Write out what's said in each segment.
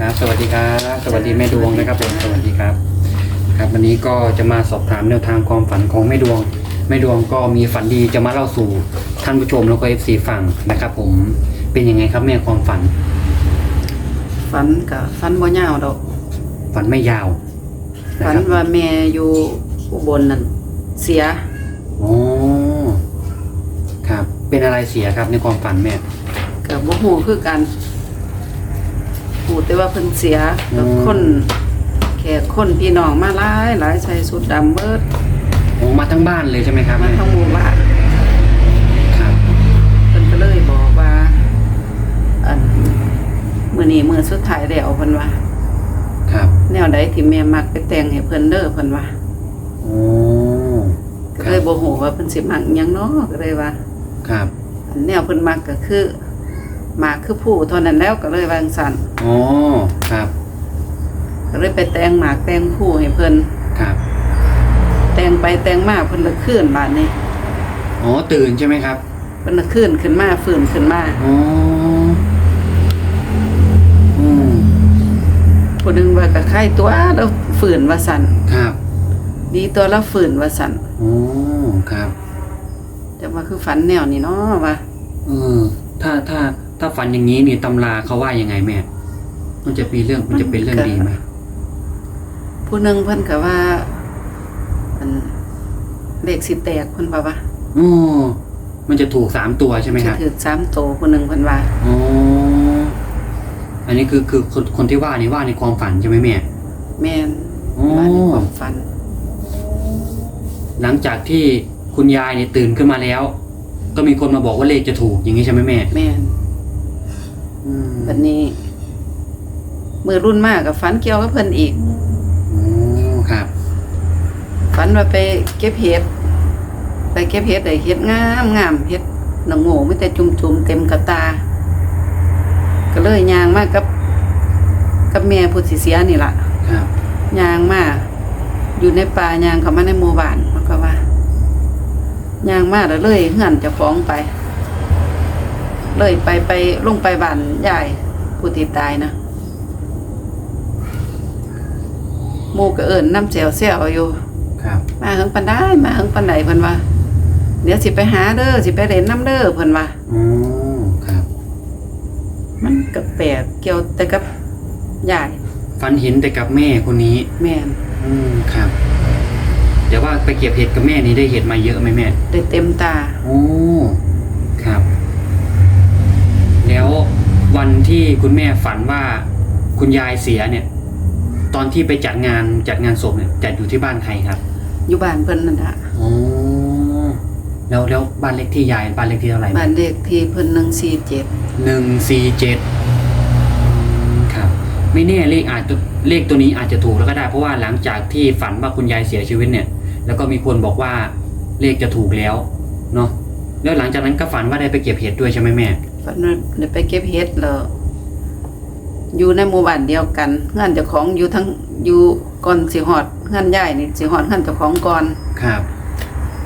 ครับสวัสดีครับ สวัสดีแม่ดวงนะครับผมสวัสดีครับ ครับ วันนี้ก็จะมาสอบถามแนวทางความฝันของแม่ดวงแม่ดวงก็มีฝันดีจะมาเล่าสู่ท่านผู้ชมแล้วก็เอฟซีฟังนะครับผมเป็นยังไงครับแม่ความฝัน ฝันกับฝันบ่ยาวดอกฝันไม่ยาวนะฝันครับว่าแม่อยู่อุบลนั่นเสียโอ้ครับ เป็นอะไรเสียครับในความฝันแม่กับบ่ฮู้คือกัน ฮู้แต่ว่าเพิ่นเสียอืมกับคน แขกคนพี่น้องมาหลายหลายใส่สุดดำเบิดโอ้มาทั้งบ้านเลยใช่ไหมครับมาแม่ทั้งหมู่บ้านครับเพิ่นก็เลยบอกว่าอันมื้อนี้มื้อสุดท้ายแล้วเพิ่นว่า ครับแนวใดที่แม่มักไปแต่งให้เพิ่นเด้อเพิ่นว่าโอ้ก็เลยบ่ฮู้ว่าเพิ่นสิมักอิหยังเนาะก็เลยว่า ครับแนวเพิ่นมักก็คือ หมากคือผู้เท่านั้นแล้วก็เลยวางสันอ๋อครับ ก็เลยไปแต่งหมากแต่งผู้ให้เพิ่นครับ แต่งไปแต่งมาเพิ่นละคืนบาดนี้อ๋อตื่นใช่ไหมครับเพิ่นละคืนขึ้นมาฟื้นขึ้นมาอ๋ออืมผู้หนึงว่าก็ไข้ตัวแล้วฟื้นว่าสั่นครับดีตัวแล้วฟื้นว่าสั่นโอ้ครับ แต่ว่าคือฝันแนวนี้เนาะว่า เออถ้าถ้า ถ้าฝันอย่างนี้นี่ตำราเขาว่ายังไงแม่ มันจะมีเรื่องมันจะเป็นเรื่องดีไหมผู้หนึงเพิ่นก็ว่าอันเลขสิแตกเพิ่นว่าว่าโอ้มันจะถูกสามตัวใช่ไหมคสิรับถือสามโตผู้หนึงเพิ่นว่าอ๋ออันนี้คือคือคนคนที่ว่านี่ว่าในความฝันใช่ไหมแม่ แม่นอ๋อว่าในความฝัน หลังจากที่คุณยายเนี่ยตื่นขึ้นมาแล้ว ก็มีคนมาบอกว่าเลขจะถูกอย่างนี้ใช่ไหมแม่ แม่ นอืมบัดนี้มือรุ่นมากกับฝันเกี่ยวกับเพิ่นอีกโอ้ครับ ฝันว่าไปเก็บเห็ดไปเก็บเห็ดได้เห็ดงามงามเห็ดหนังโง่ไม่แต่จุ่มๆเต็มกระตา ก็เลยย่างมากกับ กับแม่ผู้สิเสียนี่ล่ะครับย่างมาอยู่ในป่าย่างเข้ามาในหมู่บ้านมันก็ว่าย่างมาแล้วเลยเหือนเจะฟ้าของไป เลยไปไปลงไปบ้านยายผู้ที่ตายนะหมู่ก็เอิ้นน้ำแซวแซวอยู่ ครับ มาเฮิงปันได้มาเฮิงปันใดเพิ่นว่า เดี๋ยวสิไปหาเด้อสิไปเล่นน้ำเด้อเพิ่นว่า อ๋อ ครับ มันก็แปลกเกี่ยวแต่กับยายฝันเห็นแต่กับแม่คนนี้ แม่นอืม ครับ เดี๋ยวว่าไปเก็บเห็ดกับแม่นี้ได้เห็ดมาเยอะไหมแม่ ได้เต็มตา โอ้ ครับ แล้ววันที่คุณแม่ฝันว่าคุณยายเสียเนี่ย ตอนที่ไปจัดงานจัดงานศพเนี่ยจัดอยู่ที่บ้านใครครับอยู่บ้านเพิ่นนั่นล่ะโอ้แล้วแล้วบ้านเล็กที่ยายบ้านเล็กที่เท่าไหร่บ้านเลขที่เพิ่น147หนึ่งสี่เจ็ดครับ ไม่แน่เลขอาจจะเลขตัวนี้อาจจะถูกแล้วก็ได้เพราะว่าหลังจากที่ฝันว่าคุณยายเสียชีวิตเนี่ย แล้วก็มีคนบอกว่าเลขจะถูกแล้วเนาะแล้วหลังจากนั้นก็ฝันว่าได้ไปเก็บเห็ดด้วยใช่ไหมแม่ ฝันว่าได้ไปเก็บเห็ดแล้วอยู่ในหมู่บ้านเดียวกันเฮือนเจ้าของอยู่ทั้งอยู่ก่อนสิฮอดเฮือนยายนี่สิฮอดเฮือนเจ้าของก่อน ครับ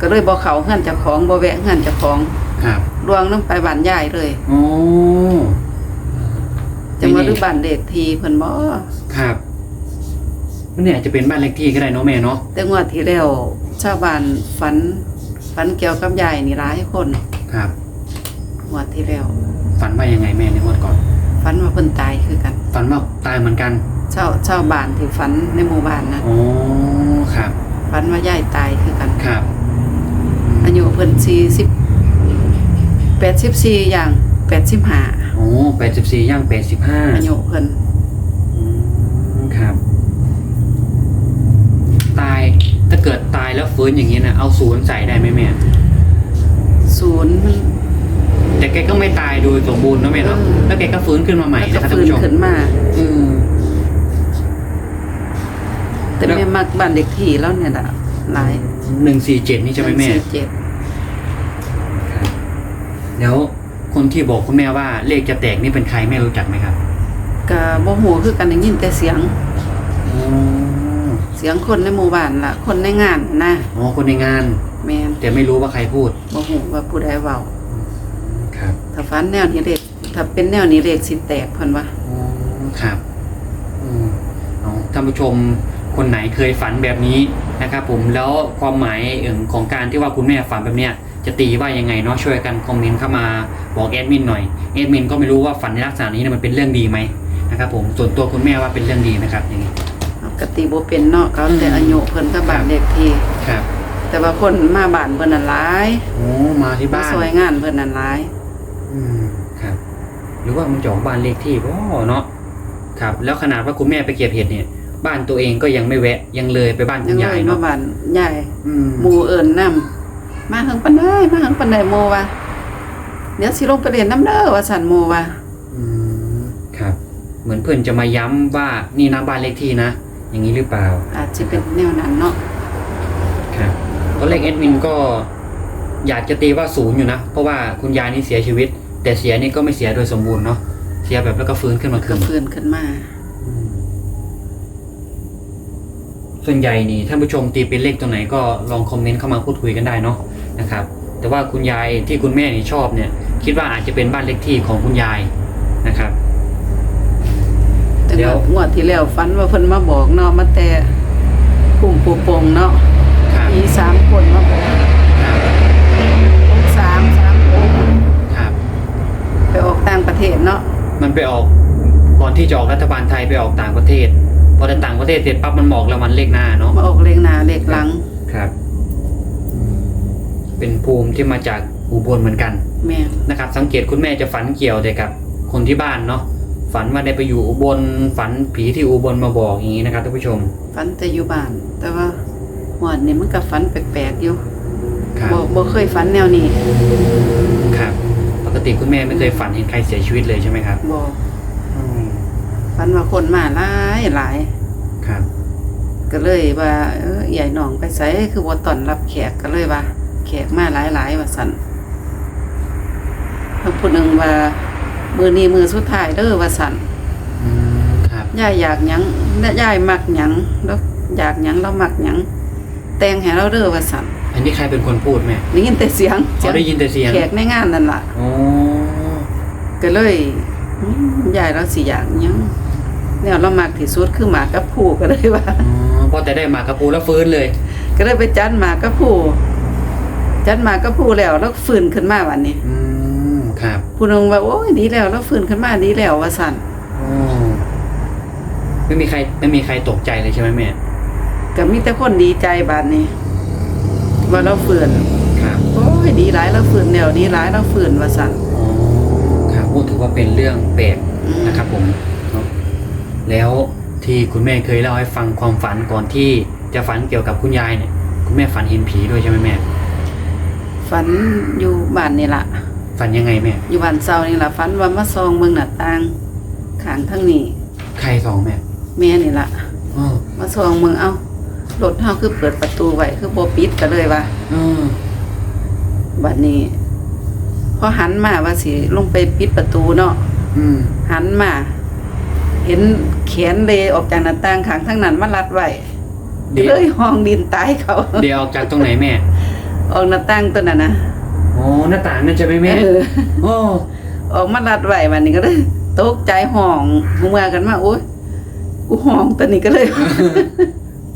ก็เลยบ่เข้าเฮือนเจ้าของบ่แวะเฮือนเจ้าของ ครับลวงน้ำไปบ้านยายเลยโอ้จังว่าหรือบ้านเลขที่เพิ่นบ่ครับไม่แน่อาจจะเป็นบ้านเล็กที่ก็ได้เนาะแม่เนาะแต่งวดที่แล้วชาวบ้านฝันฝันเกี่ยวกับยายนี่หลายคนครับง วดที่แล้ว ฝันว่ายังไงแม่ในงวดก่อน ฝันว่าเพิ่นตายคือกัน ฝันว่าตายเหมือนกันชาวชาวบ้านที่ฝันในหมู่บ้านนะโอ้ครับ ฝันว่ายายตายคือกันครับ อายุเพิ่น40 84อย่าง85โอ้แปดสิบสี่ย่างแปดสิบห้าอายุเพิ่นครับ ตายถ้าเกิดตายแล้วฟื้นอย่างนี้นะเอาศูนย์ใส่ได้ไหมแม่ศูนย์ แต่แกก็ไม่ตายโดยสมบูรณ์เนอะแม่เนาะอืมแล้วแกก็ฟื้นขึ้นมาใหม่แล้วนะก็ครับท่านฟื้นผู้ชมขึ้นมา อืม แต่แล้วแม่มักบ้านเด็กที่แล้วเนี่ยล่ะหลายหนึ่งสี่เจ็ดนี่ใช่ไหมแม่47ครับแล้วคนที่บอกคุณแม่ว่าเลขจะแตกนี่เป็นใครแม่รู้จักไหมครับก็บ่ฮู้คือกันได้ยินแต่เสียง อ๋อเสียงคนในหมู่บ้านล่ะ คนในงานนะอ๋อคนในงาน แม่นแต่ไม่รู้ว่าใครพูด บ่ฮู้ว่าผู้ใดเว้าครับ ถ้าฟันแนวนี้เลขถ้าเป็นแนวนี้เลขสิแตกเพิ่นว่า อ๋อครับอืมเอาท่านผู้ชมคนไหนเคยฝันแบบนี้นะครับผมแล้วความหมายเอิ่มของการที่ว่าคุณแม่ฝันแบบเนี้ยจะตีว่ายังไงเนาะช่วยกันคอมเมนต์เข้ามาบอกแอดมินหน่อยแอดมินก็ไม่รู้ว่าฝันในลักษณะนี้เนี่ยมันเป็นเรื่องดีไหมนะครับผมส่วนตัวคุณแม่ว่าเป็นเรื่องดีนะครับอย่างนี้ ปกติบ่เป็นเนาะเขาแต่อืม อายุเพิ่นก็บ้านเลขที่ ครับแต่ว่าคนมาบ้านเพิ่นน่ะหลายโอ้มาที่มาบ้านซอยงานเพิ่นน่ะหลาย อืมครับ หรือว่ามันจะออกบ้านเลขที่ก็เนาะครับ แล้วขนาดว่าคุณแม่ไปเก็บเห็ดเนี่ย บ้านตัวเองก็ยังไม่แวะ ยังเลยไปบ้านคุยัณงยาเลยยมาเนาะบ้านยายอืมหมู่เอิ้นนํมาเฮิงปานใดมาเฮิงปานใดโมว่าเดี๋ยวสิลงไปเรียนน้ำเด้อว่าสั่นโมว่าอืมครับ เหมือนเพื่อนจะมาย้ำว่านี่นะบ้านเลขที่นะอย่างนี้หรือเปล่า อาจจะเป็นแนวนั้นเนาะครับตอนแรกเอ็ดวินก็อยากจะตีว่าศูนย์อยู่นะ เพราะว่าคุณยายนี่เสียชีวิต แต่เสียนี่ก็ไม่เสียโดยสมบูรณ์เนาะเสียแบบแล้วก็ฟื้นขึ้นมาก็คืนฟื้นขึ้นมาอืมส่วนใหญ่นี่ท่านผู้ชมตีเป็นเลขตัวไหนก็ลองคอมเมนต์เข้ามาพูดคุยกันได้เนาะนะครับ แต่ว่าคุณยายที่คุณแม่นี่ชอบเนี่ย คิดว่าอาจจะเป็นบ้านเลขที่ของคุณยายนะครับ แต่เดี๋ยว งวดที่แล้วฝันว่าเพิ่นมาบอกเนาะมาแต่ปุ่มปูปงเนาะครับมีสามคนมาบอก ครับ องค์สามสามองค์ ครับ ไปออกต่างประเทศเนาะมันไปออกก่อนที่จะออกรัฐบาลไทยไปออกต่างประเทศพอในต่างประเทศเสร็จปั๊บมันบอกรางวัลเลขหน้าเนาะมาออกเลขหน้าเลขหลังครับอืมเป็นภูมิที่มาจากอุบลเหมือนกันแม่นนะครับ สังเกตคุณแม่จะฝันเกี่ยวแต่กับ คนที่บ้านเนาะฝันว่าได้ไปอยู่อุบลฝันผีที่อุบลมาบอกอย่างนี้นะครับท่านผู้ชมฝันแต่อยู่บ้าน แต่ว่าหวดนี่มันก็ฝันแปลกๆอยู่ครับบ่บ่เคยฝันแนวนี้ครับปก ติคุณแม่ไม่เคยฝันเห็นใครเสียชีวิตเลยใช่ไหมครับบ่อืมฝันว่าคนมาหลายหลาย ครับ ก็เลยว่าเออใหญ่หนองไปใส่คือว่าตอนรับแขกก็เลยว่า แขกมาหลายหลายๆว่าสันเพิ่นผู้หนึ่งว่า มือนี้มือสุดท้ายเด้อว่าสันอืมครับ ยายอยากหยังและยายมักหยังแล้วอยากหยังเรามักหยังแต่งให้เราเด้อว่าสัน อันนี้ใครเป็นคนพูดแม่ได้ยินแต่เสียงเขาได้ยินแต่เสียงแขกในงานนั่นล่ะโอ้ก็เลยอืมยายเราสิอยากหยังแนวเรามักที่สุดคือหมากกับผู้ก็เลยว่าอ๋อพอแต่ได้หมากกระปูแล้วฟื้นเลย ก็เลยไปจัดหมากกับผู้จัดหมากกับผู้แล้วแล้วฟื้นขึ้นมาวันนี้ อืมครับผู้นึงว่าโอ้ยดีแล้วแล้วฟื้นขึ้นมาดีแล้วว่าสั่นโอ้ไม่มีใครไม่มีใครตกใจเลยใช่ไหมแม่ก็มีแต่คนดีใจบาดนี้ ว่าเราฟื้นครับโอ้ยดีหลายเราฟื้นแล้วดีหลายเราฟื้นว่าสั่นอ๋อครับพูดถือว่าเป็นเรื่องแปลกอืมนะครับผมเนาะแล้วที่คุณแม่เคยเล่าให้ฟังความฝันก่อนที่จะฝันเกี่ยวกับคุณยายเนี่ย คุณแม่ฝันเห็นผีด้วยใช่ไหมแม่ ฝันอยู่บ้านนี่ล่ะฝันยังไงแม่ อยู่บ้านเซานี่ล่ะฝันว่ามาซองเบิ่งหน้าต่างข้างทั้งนี้ ใครสองแม่แม่นี่ล่ะอ๋อมาซองเบิ่งเอ้า รถเฮาคือเปิดประตูไว้คือบ่ปิดก็เลยว่าอ๋อบัดนี้ พอหันมาว่าสิลงไปปิดประตูเนาะอืมหันมา เห็นแขนเลยออกจากหน้าต่างข้างทั้งนั้นมารัดไว้เดี๋ยวเลยห้องดินตายเขาเดี๋ยวออกจากตรงไหนแม่ ออกหน้าต่างตัวนั้นนะอ๋อหน้าต่างนั่นใช่ไหมแม่ เออ โอ้ ออกมารัดไว้วันนี้ก็เลยตกใจห้องหูมากันมาโอ๊ยกูห้องตัวนี้ก็เลย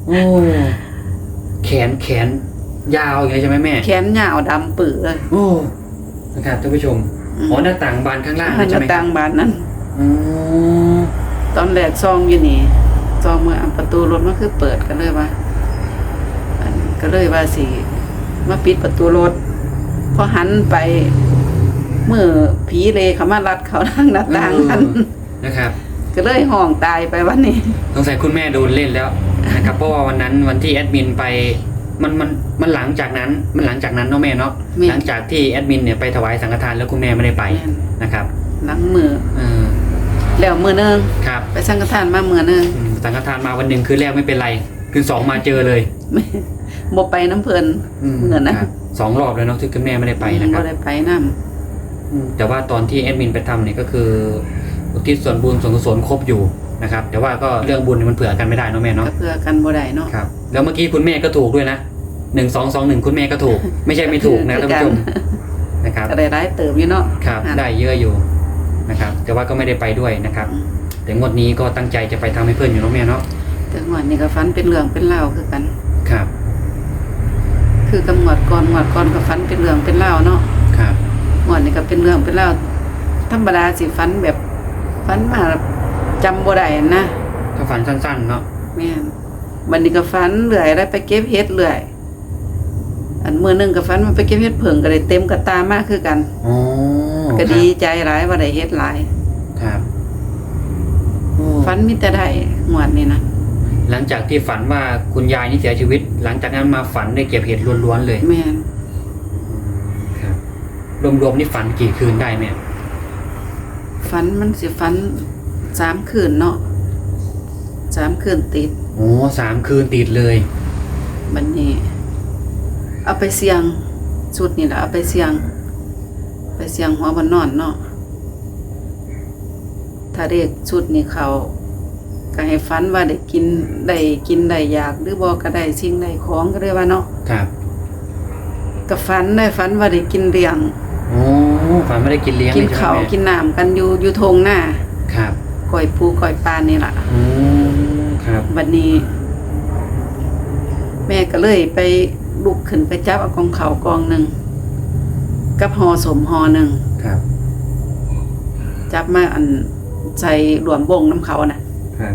โอ้แขนแขนยาวอย่างนี้ใช่ไหมแม่ แขนยาวดำปื้อเลย โอ้นะครับท่านผู้ชมอืมอ๋อหน้าต่างบานข้างล่างหนั่นใช่น้าไหมคต่ารับงบานนั้นอ๋อตอนแรกซองอยู่นี่ซองเมื่ออันประตูรถมันคือเปิดกันเลยว่าอันก็เลยว่าสิมาปิดประตูรถพอหันไป เมื่อผีเลเขามารัดเขาทางหน้าต่างกันนะครับ ก็เลยห้องตายไปวันนี้สงสัยคุณแม่โดนเล่นแล้ว นะครับเพราะว่าวันนั้นวันที่แอดมินไปมันมันมันหลังจากนั้นมันหลังจากนั้นเนาะแม่เนาะแม่ หลังจากที่แอดมินเนี่ยไปถวายสังฆทานแล้วคุณแม่ไม่ได้ไปแม่นนะครับหลังมือเออแล้วมือหนึงครับไปสังฆทานมามือหนึงอืมสังฆทานมาวันหนึ่งคือแรกไม่เป็นไรคือสองมาเจอเลยไม่บ่ไปน้ำเพลินเหมือนนะ ครับสองรอบแล้วเนาะที่คุณแม่ไม่ได้ไปนะครับ บ่ได้ไปน้อืมแต่ว่าตอนที่แอดมินไปทำเนี่ยก็คืออุทิศส่วนบุญส่วนกุศลครบอยู่ นะครับแต่ว่าก็เรื่องบุญเนี่ยมันเผื่อกันไม่ได้เนาะแม่ำเนาะก็เพื่อกันบ่ได้เนาะครับแล้วเมื่อกี้คุณแม่ก็ถูกด้วยนะหนึ่งสองสองหนึ่งคุณแม่ก็ถูก ไม่ใช่ไม่ถูกนะท่านผู้ชมนะครับก็ได้ร้ายเติมอยู่เนาะครับอะได้เยอะอยู่นะครับแต่ว่าก็ไม่ได้ไปด้วยนะครับ แต่งวดนี้ก็ตั้งใจจะไปทำให้เพื่อนอยู่เนาะแม่เนาะแต่งวดนี้ก็ฝันเป็นเรื่องเป็นเล่าวคือกันครับ คือกำหนดก่อนงวดก่อนก็ฝันเป็นเรื่องเป็นเล่าวเนาะครับงวดนี้ก็เป็นเรื่องเป็นเล่าวธรรมดาสิฝันแบบฝันมา จำบ่ได้นะถ้าฝันสั้นๆเนาะแม่นบัดนี้ก็ฝันเรื่อยแล้วไปเก็บเห็ดเรื่อยอันมื้อหนึงก็ฝันว่าไปเก็บเห็ดเผิงก็ได้เต็มกระตามากคือกันอ๋อก็ดีใจหลายว่าได้เฮ็ดหลายครับโอ้ฝันมีแต่ได้งวดนี้นะหลังจากที่ฝันว่าคุณยายนี่เสียชีวิต หลังจากนั้นมาฝันได้เก็บเห็ดล้วนๆเลยแม่นครับรวมๆนี่ฝันกี่คืนได้แม่ฝันมันสิฝัน สามคืนเนาะสามคืนติดโอ้สามคืนติดเลยบัดนี้เอาไปเสี่ยงสุดนี่แหละเอาไปเสี่ยง ไปเสี่ยงหัวบนนอนเนาะถ้าเด็กชุดนี่เขาก็ให้ฝันว่าได้กินได้กินได้อยาก หรือบ่ก็ได้สิ่งใดของก็ได้ว่าเนาะครับก็ฝันได้ฝันว่าได้กินเลี้ยงโอ้ฝันไม่ได้กินเลี้ยงกินลยใช่ข้าวไหมแม่กินน้ำกันอยู่อยู่ทงหน้าครับ ก้อยปูก้อยปลานี่ล่ะอืมครับบัดนี้ แม่ก็เลยไปลุกขึ้นไปจับเอากองเขาวกองหนึ่งกับหอสมหอหนึ่งครับจับมาอันใส่หลวมบงน้ำเขาน่ะครับ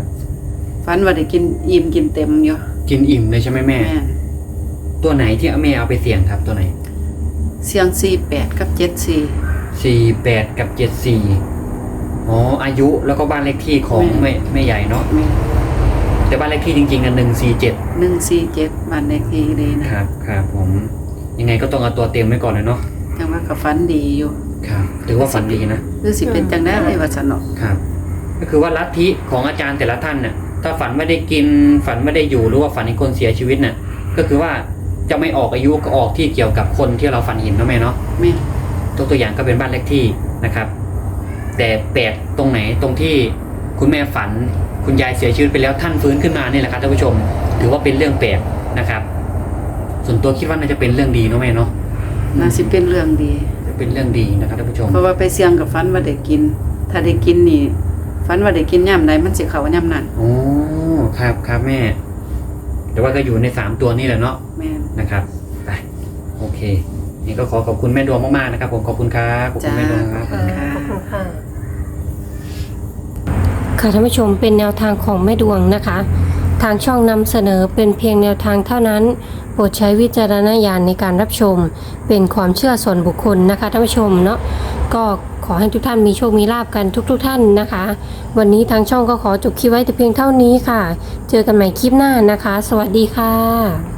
ฟันว่าได้กินอิ่มกินเต็มอยู่กินอิ่มเลยใช่ไหมแม่ แม่ตัวไหนที่แม่เอาไปเสี่ยงครับตัวไหนเสียงสี่แปดกับเจ็ดสี่สี่แปดกับเจ็ดสี่ อ๋ออายุแล้วก็บ้านเลขที่ของแม่แม่ใหญ่เนาะแม่แต่บ้านเลขที่จริงๆกันหนึ่งสี่เจ็ดหนึ่งสี่เจ็ดบ้านเลขที่เลยนะ ครับครับผมยังไงก็ต้องเอาตัวเต็มไว้ก่อนเลยเนาะจังว่าก็ฟันดีอยู่ครับถือว่าฝันดีนะคือสิเป็นจังได้เลยว่าสนอกครับ ก็คือว่าลัทธิของอาจารย์แต่ละท่านน่ะถ้าฝันไม่ได้กินฝันไม่ได้อยู่หรือว่าฝันเห็นคนเสียชีวิตน่ะก็คือว่าจะไม่ออกอายุก็ออกที่เกี่ยวกับคนที่เราฝันเห็นเนาะแม่เนาะแม่ตัวตัวอย่างก็เป็นบ้านเลขที่นะครับ แต่แปลกตรงไหนตรงที่คุณแม่ฝัน คุณยายเสียชีวิตไปแล้วท่านฟื้นขึ้นมานี่แหละครับท่านผู้ชม ถือว่าเป็นเรื่องแปลกนะครับ ส่วนตัวคิดว่าน่าจะเป็นเรื่องดีเนาะแม่เนาะน่าสิเป็นเรื่องดี จะเป็นเรื่องดีนะครับท่านผู้ชมเพราะว่าไปเสี่ยงกับฟันว่าได้กิน ถ้าได้กินนี่ฟันว่าได้กินย่ำใดมันสิเขาย่ำนั้นโอ้ครับครับแม่ แต่ว่าก็อยู่ในสามตัวนี่แหละเนาะแม่นนะครับไปโอเค นี่ก็ขอขอบคุณแม่ดวงมากๆนะครับ ผมขอบคุณครับขอบคุณแม่ดวงครับค่ะขอบคุณค่ะ ค่ะท่านผู้ชมเป็นแนวทางของแม่ดวงนะคะ ทางช่องนำเสนอเป็นเพียงแนวทางเท่านั้น โปรดใช้วิจารณญาณในการรับชม เป็นความเชื่อส่วนบุคคลนะคะท่านผู้ชมเนาะก็ขอให้ทุกท่านมีโชค มีลาบกันทุกๆทท่านนะคะ วันนี้ทางช่องก็ขอจบคลิปไว้แต่เพียงเท่านี้ค่ะ เจอกันใหม่คลิปหน้านะคะ สวัสดีค่ะ